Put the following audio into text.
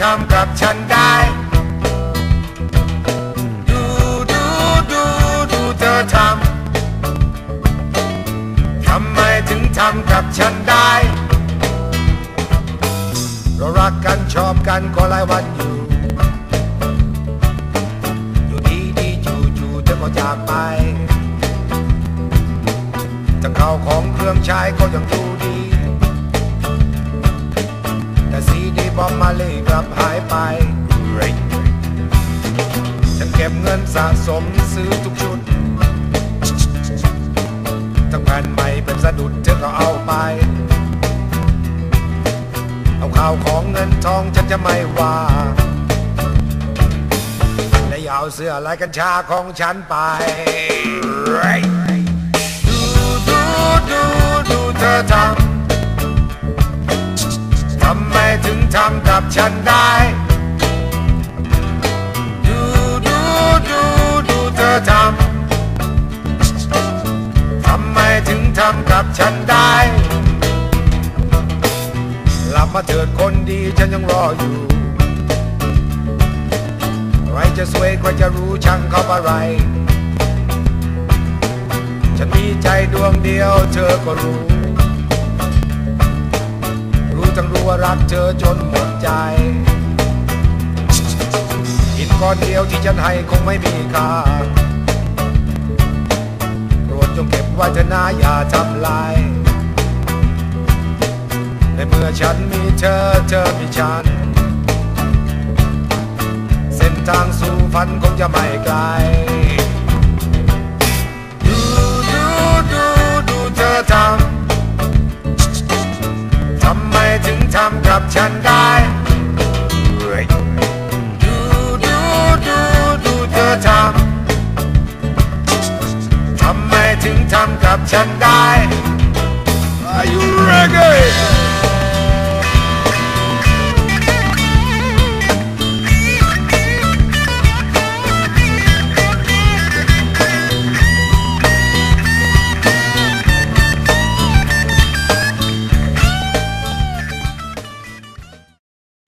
ทำกับฉันได้ ดูดูดูดูเธอทำ ทำไมถึงทำกับฉันได้เรารักกันชอบกันก็หลายวันอยู่ อยู่ดีดีจู่จู่เธอก็จากไปจะเข้าของเครื่องใช้ก็ยังดูดี ซีดีบมมาเลยกลับหายไป ฉันเก็บเงินสะสมซื้อทุกชุด ทั้งแผ่นใหม่เป็นสะดุดเธอก็เอาไป เอาข่าวของเงินทองฉันจะไม่ว่า และอย่าเอาเสื้อลายกัญชาของฉันไป ถึงทำกับฉันได้ ดูดูดูดูเธอทำ ทำไมถึงทำกับฉันได้หลับมาเถิดคนดีฉันยังรออยู่ ใครจะสวยใครจะรู้ช่างเขาอะไร ฉันมีใจดวงเดียวเธอก็รู้รู้ ทั้งรู้ว่ารักเธอจนหมดใจหินก้อนเดียวที่ฉันให้คงไม่มีค่าโปรดจงเก็บไว้เถอะนะอย่าทำลายในเมื่อฉันมีเธอเธอมีฉัน เส้นทางสู่ฝันคงจะไม่ไกล ฉันได้ดูดูดูดูเธอทำทำไมถึงทำกับฉันได้ Are you ready?